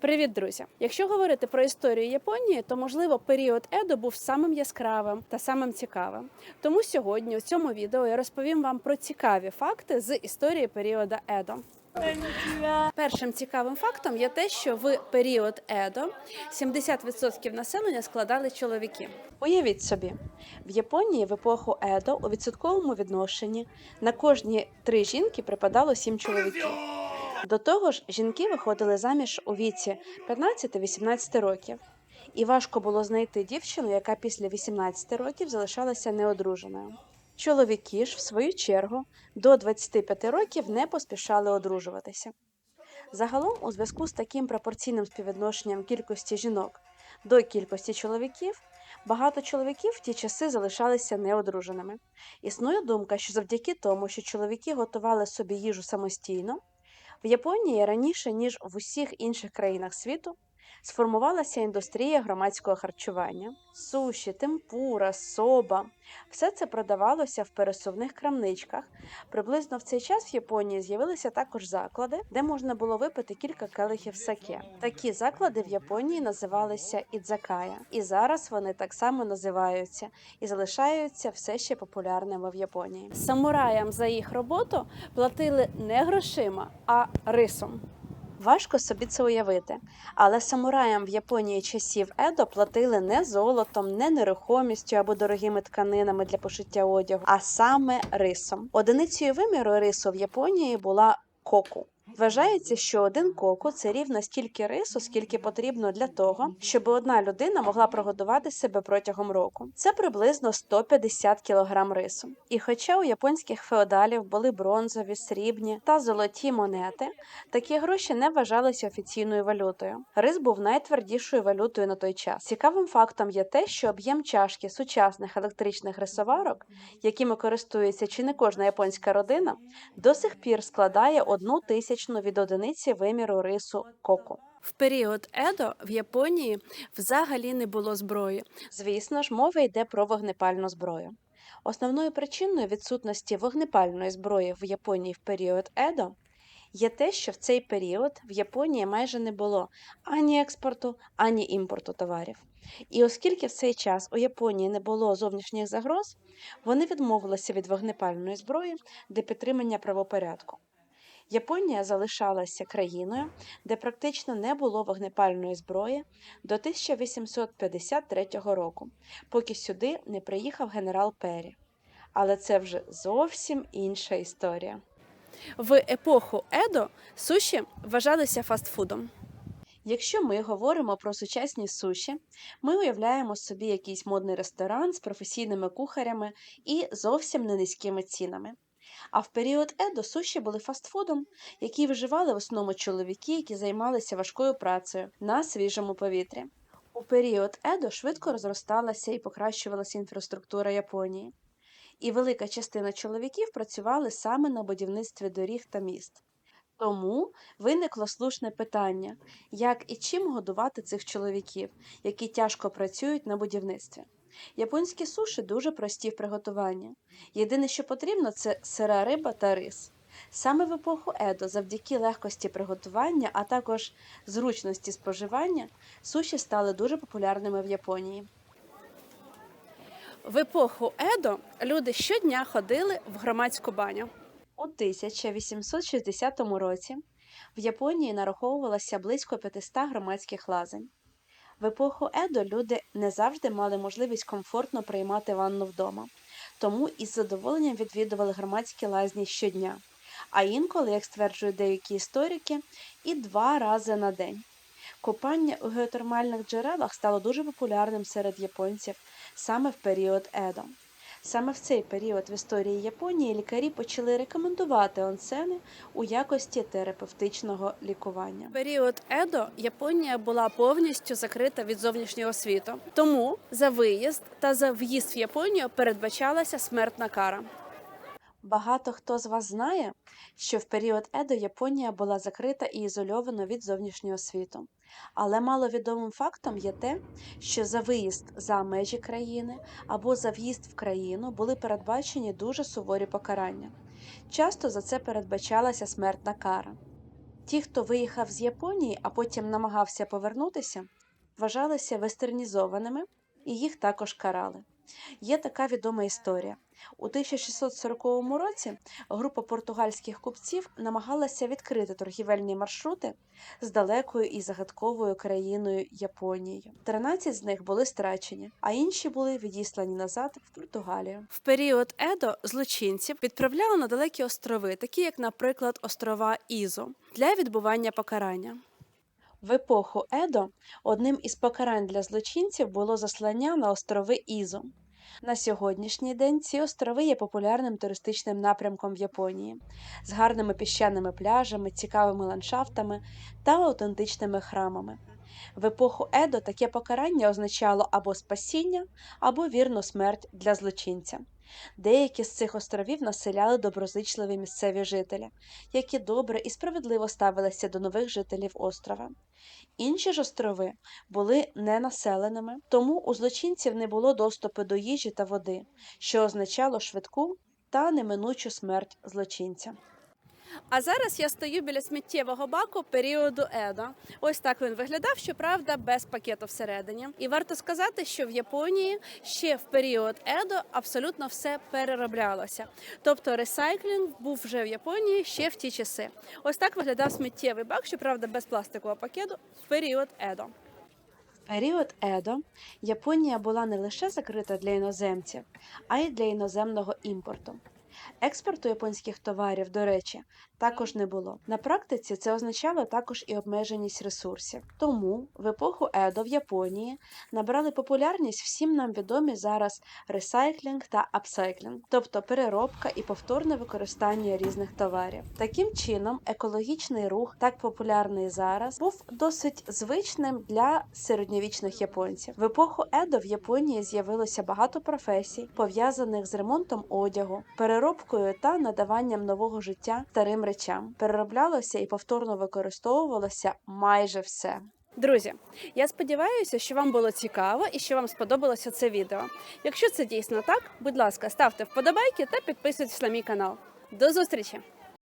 Привіт, друзі! Якщо говорити про історію Японії, то можливо період Едо був самим яскравим та самим цікавим. Тому сьогодні у цьому відео я розповім вам про цікаві факти з історії періоду Едо. Першим цікавим фактом є те, що в період Едо 70% населення складали чоловіки. Уявіть собі, в Японії в епоху Едо у відсотковому відношенні на кожні три жінки припадало сім чоловіків. До того ж, жінки виходили заміж у віці 15-18 років, і важко було знайти дівчину, яка після 18 років залишалася неодруженою. Чоловіки ж, в свою чергу, до 25 років не поспішали одружуватися. Загалом, у зв'язку з таким пропорційним співвідношенням кількості жінок до кількості чоловіків, багато чоловіків в ті часи залишалися неодруженими. Існує думка, що завдяки тому, що чоловіки готували собі їжу самостійно, в Японії раніше, ніж в усіх інших країнах світу, сформувалася індустрія громадського харчування. Суші, темпура, соба. Все це продавалося в пересувних крамничках. Приблизно в цей час в Японії з'явилися також заклади, де можна було випити кілька келихів саке. Такі заклади в Японії називалися ідзакая, і зараз вони так само називаються і залишаються все ще популярними в Японії. Самураям за їх роботу платили не грошима, а рисом. Важко собі це уявити, але самураям в Японії часів Едо платили не золотом, не нерухомістю або дорогими тканинами для пошиття одягу, а саме рисом. Одиницею виміру рису в Японії була коку. Вважається, що один коку це рівно стільки рису, скільки потрібно для того, щоб одна людина могла прогодувати себе протягом року. Це приблизно 150 кг рису. І хоча у японських феодалів були бронзові, срібні та золоті монети, такі гроші не вважалися офіційною валютою. Рис був найтвердішою валютою на той час. Цікавим фактом є те, що об'єм чашки сучасних електричних рисоварок, якими користується чи не кожна японська родина, до сих пір складає одну тисячну від одиниці виміру рису коку. В період Едо в Японії взагалі не було зброї. Звісно ж, мова йде про вогнепальну зброю. Основною причиною відсутності вогнепальної зброї в Японії в період Едо є те, що в цей період в Японії майже не було ані експорту, ані імпорту товарів. І оскільки в цей час у Японії не було зовнішніх загроз, вони відмовилися від вогнепальної зброї для підтримання правопорядку. Японія залишалася країною, де практично не було вогнепальної зброї до 1853 року, поки сюди не приїхав генерал Пері. Але це вже зовсім інша історія. В епоху Едо суші вважалися фастфудом. Якщо ми говоримо про сучасні суші, ми уявляємо собі якийсь модний ресторан з професійними кухарями і зовсім не низькими цінами. А в період Едо суші були фастфудом, який вживали в основному чоловіки, які займалися важкою працею на свіжому повітрі. У період Едо швидко розросталася і покращувалася інфраструктура Японії, і велика частина чоловіків працювали саме на будівництві доріг та міст. Тому виникло слушне питання, як і чим годувати цих чоловіків, які тяжко працюють на будівництві. Японські суші дуже прості в приготуванні. Єдине, що потрібно, це сира риба та рис. Саме в епоху Едо, завдяки легкості приготування, а також зручності споживання, суші стали дуже популярними в Японії. В епоху Едо люди щодня ходили в громадську баню. У 1860 році в Японії нараховувалося близько 500 громадських лазень. В епоху Едо люди не завжди мали можливість комфортно приймати ванну вдома, тому із задоволенням відвідували громадські лазні щодня, а інколи, як стверджують деякі історики, і два рази на день. Купання у геотермальних джерелах стало дуже популярним серед японців саме в період Едо. Саме в цей період в історії Японії лікарі почали рекомендувати онсени у якості терапевтичного лікування. В період Едо Японія була повністю закрита від зовнішнього світу, тому за виїзд та за в'їзд в Японію передбачалася смертна кара. Багато хто з вас знає, що в період Едо Японія була закрита і ізольована від зовнішнього світу. Але маловідомим фактом є те, що за виїзд за межі країни або за в'їзд в країну були передбачені дуже суворі покарання. Часто за це передбачалася смертна кара. Ті, хто виїхав з Японії, а потім намагався повернутися, вважалися вестернізованими і їх також карали. Є така відома історія. У 1640 році група португальських купців намагалася відкрити торгівельні маршрути з далекою і загадковою країною Японією. 13 з них були страчені, а інші були відіслані назад в Португалію. В період Едо злочинців відправляли на далекі острови, такі як, наприклад, острова Ізо, для відбування покарання. В епоху Едо одним із покарань для злочинців було заслання на острови Ізо. На сьогоднішній день ці острови є популярним туристичним напрямком в Японії з гарними піщаними пляжами, цікавими ландшафтами та аутентичними храмами. В епоху Едо таке покарання означало або спасіння, або вірну смерть для злочинця. Деякі з цих островів населяли доброзичливі місцеві жителі, які добре і справедливо ставилися до нових жителів острова. Інші ж острови були ненаселеними, тому у злочинців не було доступу до їжі та води, що означало швидку та неминучу смерть злочинця. А зараз я стою біля сміттєвого баку періоду Едо. Ось так він виглядав, щоправда, без пакету всередині. І варто сказати, що в Японії ще в період Едо абсолютно все перероблялося. Тобто ресайклінг був вже в Японії ще в ті часи. Ось так виглядав сміттєвий бак, щоправда, без пластикового пакету в період Едо. Період Едо Японія була не лише закрита для іноземців, а й для іноземного імпорту. Експорту японських товарів, до речі, також не було. На практиці це означало також і обмеженість ресурсів. Тому в епоху Едо в Японії набрали популярність всім нам відомі зараз ресайклінг та апсайклінг, тобто переробка і повторне використання різних товарів. Таким чином, екологічний рух, так популярний зараз, був досить звичним для середньовічних японців. В епоху Едо в Японії з'явилося багато професій, пов'язаних з ремонтом одягу, переробкою та надаванням нового життя старим речам. Перероблялося і повторно використовувалося майже все. Друзі, я сподіваюся, що вам було цікаво і що вам сподобалося це відео. Якщо це дійсно так, будь ласка, ставте вподобайки та підписуйтесь на мій канал. До зустрічі!